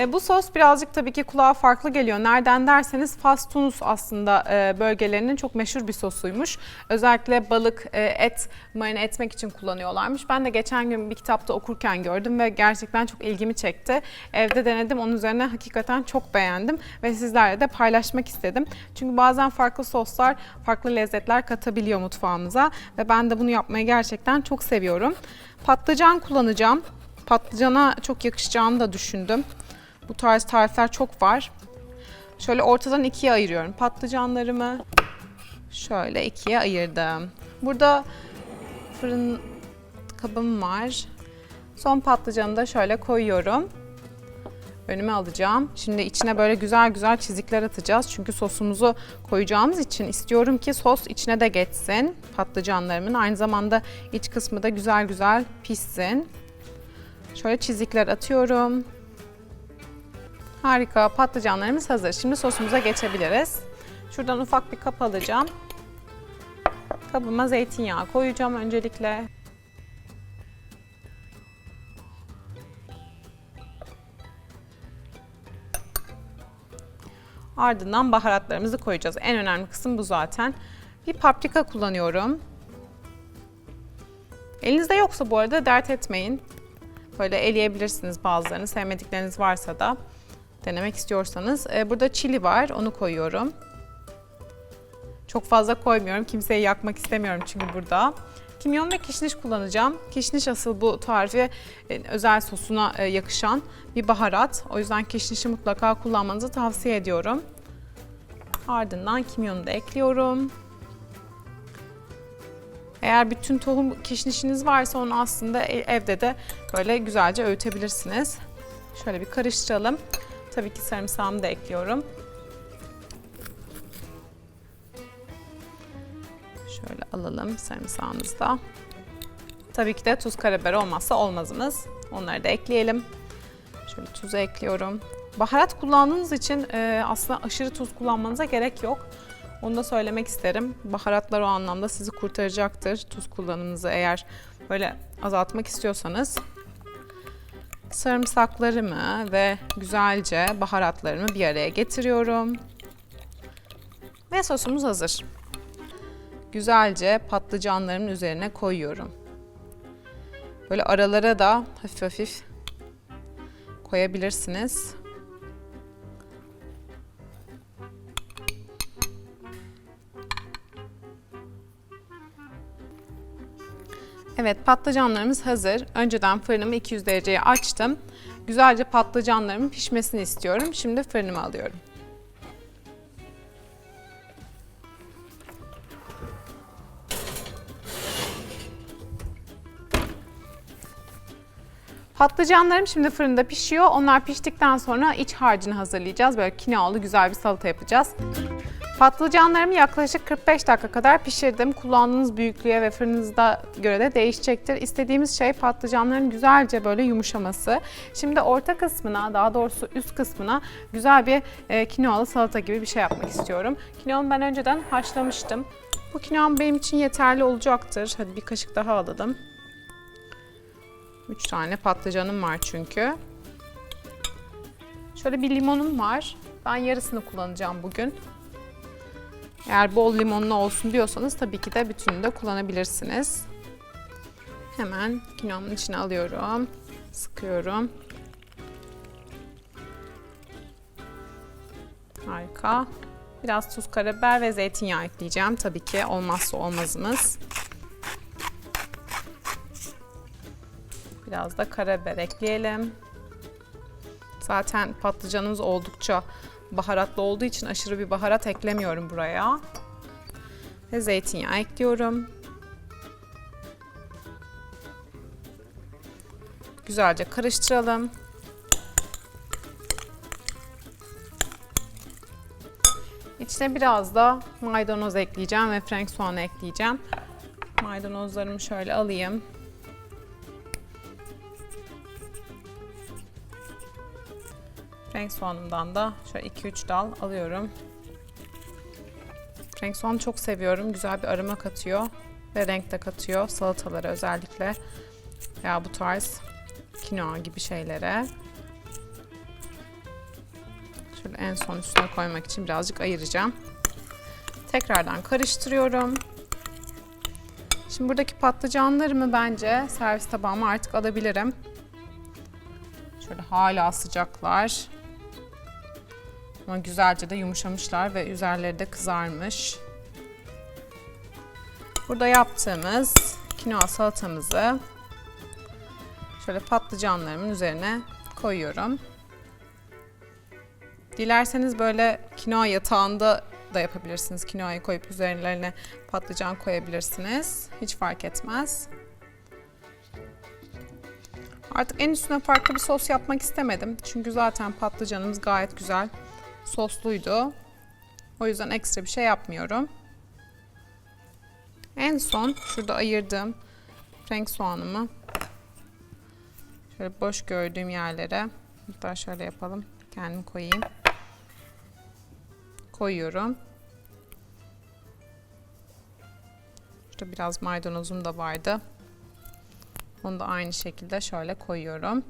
E, bu sos birazcık tabii ki kulağa farklı geliyor. Nereden derseniz Fas Tunus aslında e, bölgelerinin çok meşhur bir sosuymuş. Özellikle balık, e, et marine etmek için kullanıyorlarmış. Ben de geçen gün bir kitapta okurken gördüm ve gerçekten çok ilgimi çekti. Evde denedim. Onun üzerine hakikaten çok beğendim ve sizlerle de paylaşmak istedim. Çünkü bazen farklı soslar, farklı lezzetler katabiliyor mutfağımıza ve ben de bunu yapmayı gerçekten çok seviyorum. Patlıcan kullanacağım. Patlıcana çok yakışacağını da düşündüm. Bu tarz tarifler çok var. Şöyle ortadan ikiye ayırıyorum. Patlıcanlarımı şöyle ikiye ayırdım. Burada fırın kabım var. Son patlıcanı da şöyle koyuyorum. Önüme alacağım. Şimdi içine böyle güzel güzel çizikler atacağız. Çünkü sosumuzu koyacağımız için istiyorum ki sos içine de geçsin patlıcanlarımın. Aynı zamanda iç kısmı da güzel güzel pişsin. Şöyle çizikler atıyorum. Harika patlıcanlarımız hazır. Şimdi sosumuza geçebiliriz. Şuradan ufak bir kap alacağım. Kabıma zeytinyağı koyacağım öncelikle. Ardından baharatlarımızı koyacağız. En önemli kısım bu zaten. Bir paprika kullanıyorum. Elinizde yoksa bu arada dert etmeyin. Böyle eleyebilirsiniz bazılarını. Sevmedikleriniz varsa da denemek istiyorsanız. Ee, burada çili var. Onu koyuyorum. Çok fazla koymuyorum. Kimseyi yakmak istemiyorum çünkü burada. Kimyon ve kişniş kullanacağım. Kişniş asıl bu tarife e, özel sosuna e, yakışan bir baharat. O yüzden kişnişi mutlaka kullanmanızı tavsiye ediyorum. Ardından kimyonu da ekliyorum. Eğer bütün tohum kişnişiniz varsa onu aslında e- evde de böyle güzelce öğütebilirsiniz. Şöyle bir karıştıralım. Tabii ki sarımsağımı da ekliyorum. Şöyle alalım sarımsağımızı da. Tabii ki de tuz karabiber olmazsa olmazımız. Onları da ekleyelim. Şöyle tuzu ekliyorum. Baharat kullandığınız için e, aslında aşırı tuz kullanmanıza gerek yok. Onu da söylemek isterim. Baharatlar o anlamda sizi kurtaracaktır. Tuz kullanımınızı eğer böyle azaltmak istiyorsanız. Sarımsaklarımı ve güzelce baharatlarımı bir araya getiriyorum. Ve sosumuz hazır. Güzelce patlıcanlarımın üzerine koyuyorum. Böyle aralara da hafif hafif koyabilirsiniz. Evet patlıcanlarımız hazır. Önceden fırınımı 200 dereceye açtım. Güzelce patlıcanlarımın pişmesini istiyorum. Şimdi fırınıma alıyorum. Patlıcanlarım şimdi fırında pişiyor. Onlar piştikten sonra iç harcını hazırlayacağız. Böyle kinoalı güzel bir salata yapacağız. Patlıcanlarımı yaklaşık 45 dakika kadar pişirdim. Kullandığınız büyüklüğe ve fırınınızda göre de değişecektir. İstediğimiz şey patlıcanların güzelce böyle yumuşaması. Şimdi orta kısmına, daha doğrusu üst kısmına güzel bir e, kinoalı salata gibi bir şey yapmak istiyorum. Kinoamı ben önceden haşlamıştım. Bu kinoam benim için yeterli olacaktır. Hadi bir kaşık daha alalım. 3 tane patlıcanım var çünkü. Şöyle bir limonum var. Ben yarısını kullanacağım bugün. Eğer bol limonlu olsun diyorsanız tabii ki de bütününü de kullanabilirsiniz. Hemen kinomın içine alıyorum. Sıkıyorum. Harika. Biraz tuz, karabiber ve zeytinyağı ekleyeceğim. Tabii ki olmazsa olmazımız. Biraz da karabiber ekleyelim. Zaten patlıcanımız oldukça baharatlı olduğu için aşırı bir baharat eklemiyorum buraya. Ve zeytinyağı ekliyorum. Güzelce karıştıralım. İçine biraz da maydanoz ekleyeceğim ve frank soğanı ekleyeceğim. Maydanozlarımı şöyle alayım. Renk soğanımdan da şöyle 2-3 dal alıyorum. Renk soğanı çok seviyorum. Güzel bir aroma katıyor ve renk de katıyor salatalara özellikle. Ya bu tarz kinoa gibi şeylere. Şöyle en son üstüne koymak için birazcık ayıracağım. Tekrardan karıştırıyorum. Şimdi buradaki patlıcanlarımı bence servis tabağıma artık alabilirim. Şöyle hala sıcaklar. Ama güzelce de yumuşamışlar ve üzerleri de kızarmış. Burada yaptığımız kinoa salatamızı şöyle patlıcanlarımın üzerine koyuyorum. Dilerseniz böyle kinoa yatağında da yapabilirsiniz. Kinoayı koyup üzerlerine patlıcan koyabilirsiniz. Hiç fark etmez. Artık en üstüne farklı bir sos yapmak istemedim. Çünkü zaten patlıcanımız gayet güzel sosluydu. O yüzden ekstra bir şey yapmıyorum. En son şurada ayırdığım renk soğanımı şöyle boş gördüğüm yerlere hatta şöyle yapalım. Kendim koyayım. Koyuyorum. Şurada biraz maydanozum da vardı. Onu da aynı şekilde şöyle koyuyorum.